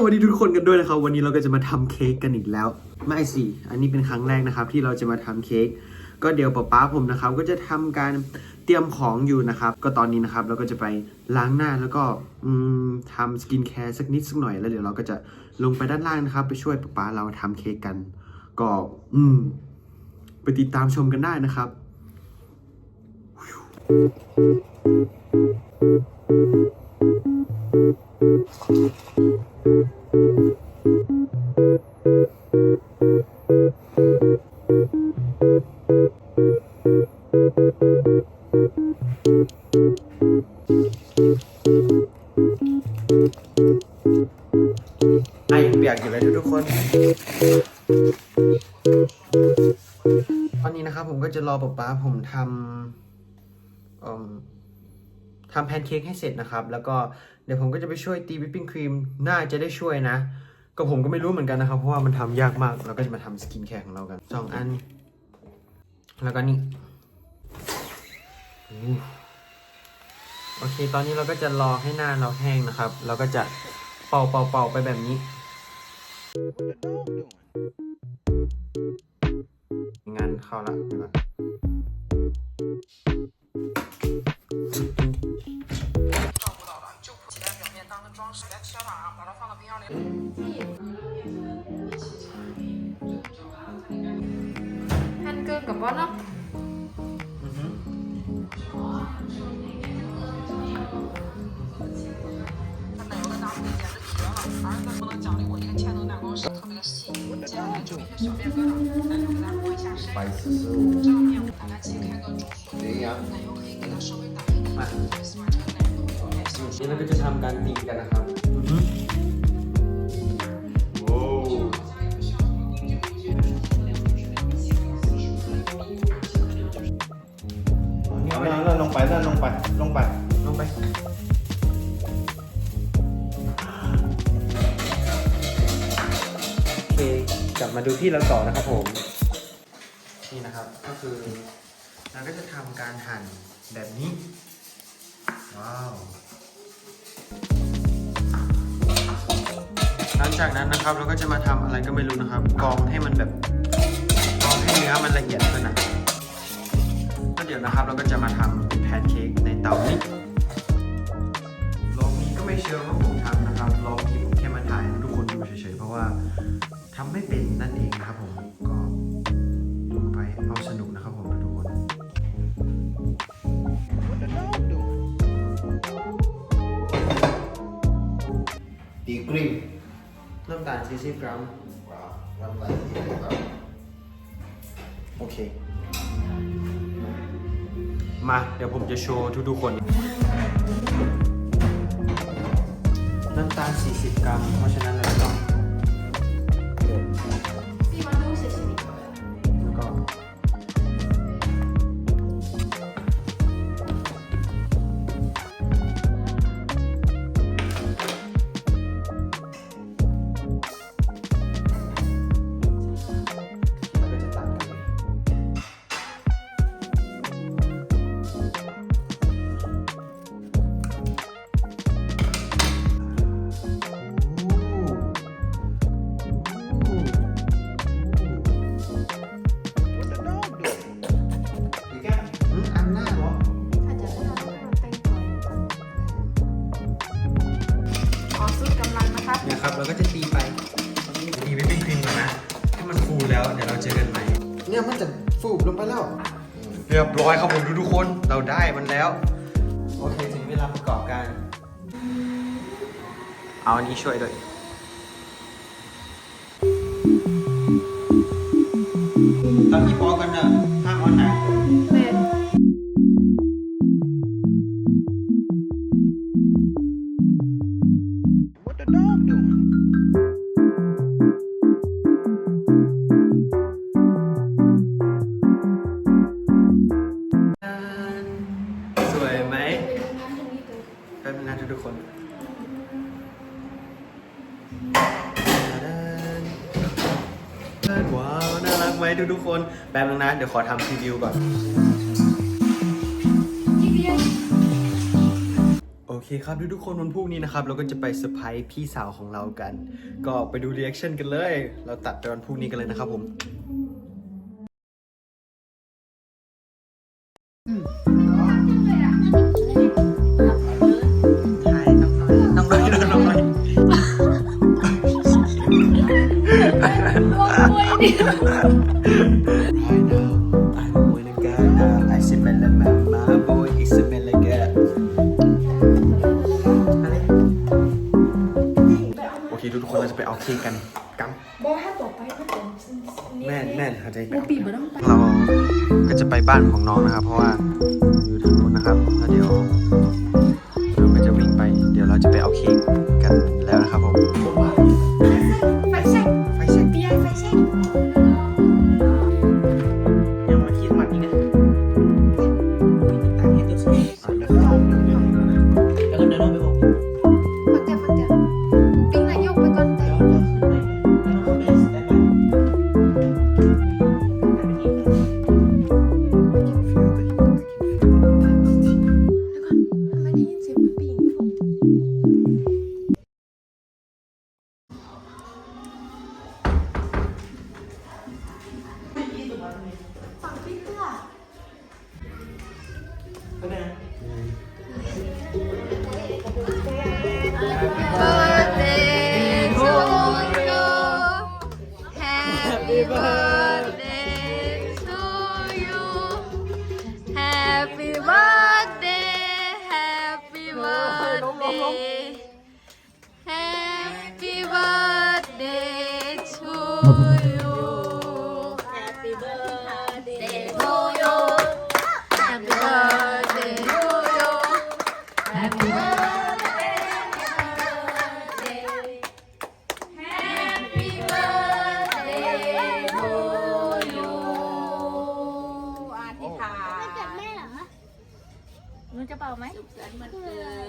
สวัสดีทุกคนกันด้วยนะครับ วันนี้เราก็จะมาทำเค้กกันอีกแล้ว ไม่สิ อันนี้เป็นครั้งแรกนะครับ ที่เราจะมาทำเค้กก็เดี๋ยวป๊าป๊าผมนะครับ ก็จะทำการเตรียมของอยู่นะครับ ก็ตอนนี้นะครับเราก็จะไปล้างหน้าแล้วก็ทำสกินแคร์สักนิดสักหน่อยแล้วเดี๋ยวเราก็จะลงไปด้านล่างนะครับ ไปช่วยป๊าป๊าเราทำเค้กกัน ก็อืมไปติดตามชมกันได้นะครับ ไอเปียกอยู่เลยทุกคน ตอนนี้นะครับผมก็จะรอป๊าป๊าผมทำทำแพนเค้กให้เสร็จนะครับ แล้วก็ ดี๋ยวผมก็จะไปช่วยตีวิปปิ้งครีมน่าจะได้ช่วยนะ ก็ผมก็ไม่รู้เหมือนกันนะครับ เพราะว่ามันทำยากมาก เราก็จะมาทำสกินแคร์ของเรากันสองอัน แล้วก็นี่โอเค ตอนนี้เราก็จะรอให้หน้าเราแห้งนะครับ เราก็จะเป่าเป่าเป่าไปแบบนี้ งานเข้าละ 后水再敲打，把它放到冰箱里。不能奖励我一个千层蛋糕，是特别细腻。我今就一些小面疙瘩，来给摸一下身。这个面，我把它切开个中，奶油可以给它稍微打一点。 นี่เราก็จะทำการตีกันนะครับอือฮึโอ้นี่เอาเอาไปเลื่อนลงไปเลื่อนลงไป ลงไป ลงไป โอเค กลับมาดูที่เราต่อนะครับผม นี่นะครับ ก็คือเราก็จะทำการหั่นแบบนี้ ว้าว หลังจากนั้นนะครับเราก็จะมาทำอะไรก็ไม่รู้นะครับกรองให้มันแบบกรองให้เนื้อมันละเอียดขึ้นนะก็เดี๋ยวนะครับเราก็จะมาทำเป็นแพนเค้กในเตานี้ลองนี้ก็ไม่เชื่อว่าผมทำนะครับลองนี้ผมแค่มาถ่ายให้ทุกคนดูเฉยๆเพราะว่าทำไม่เป็นนั่นเองครับผม 40กรัมโอเค มา เดี๋ยวผมจะโชว์ทุกๆคน น้ำตาล 40 กรัม เพราะฉะนั้นเราต้อง เนี่ยครับเราก็จะตีไปตีวิปปิ้งครีมก่อนนะ ถ้ามันฟูแล้วเดี๋ยวเราเจอกันใหม่ เนี่ยมันจะฟูบลงไปแล้ว เรียบร้อยครับผมทุกๆคน เราได้มันแล้ว โอเคถึงเวลาประกอบการ เอาอันนี้ช่วยด้วย ตอนนี้พอกันนะห้ามเอาหนัก แป๊บนึงนะทุกๆคนว้าว น่ารักไหมทุกๆคน แป๊บนึงนะ เดี๋ยวขอทำพรีวิวก่อน โอเคครับทุกๆคนวันพรุ่งนี้นะครับ เราก็จะไปเซอร์ไพรส์พี่สาวของเรากัน ก็ไปดูรีแอคชั่นกันเลย เราตัดไปวันพรุ่งนี้กันเลยนะครับผมถ่ โอเคทุกคนเราจะไปเอาเค้กกันกัมบอกถ้าต่อไปถ้าต่อแม่แม่เขาจะไปโมปีบ่ต้องไป เราก็จะไปบ้านของน้องนะครับ เพราะว่า ได้ยินเสี ลงลง Happy จะเป่าไหม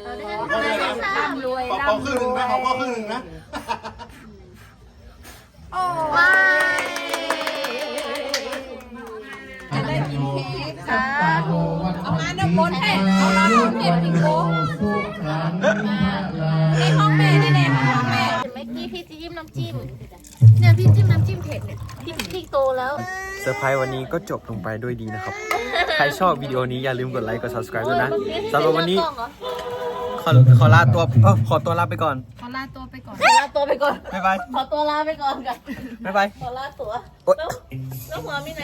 เราได้ขอให้ร่ำรวยขอร่ำขอครึ่งหนึ่งนะขอขอครึ่งหนึ่งนะไม่จะได้กินเค้กสาธุเอางานน้ำมนต์ให้เอาน้ำมนต์ให้พี่โก้ในห้องแม่นี่แหละห้องแม่เมื่อกี้พี่จิ้มน้ำจิ้มเนี่ยพี่จิ้มน้ำจิ้มเผ็ดเนี่ยพี่พี่โตแล้ว เซอร์ไพรส์วันนี้ก็จบลงไปด้วยดีนะครับ รชอบวิดีโอนี้อย่าลืมกดไลค์กด subscribe ด้วยนะสำหรับวันนี้ขอขอลาตัวเอ้าขอตัวลาไปก่อน ขอลาตัวไปก่อน ขอลาตัวไปก่อน บ๊ายบาย ขอตัวลาไปก่อนกันบ๊ายบาย ขอลาตัวโอ๊ยแล้วหัวมีไหน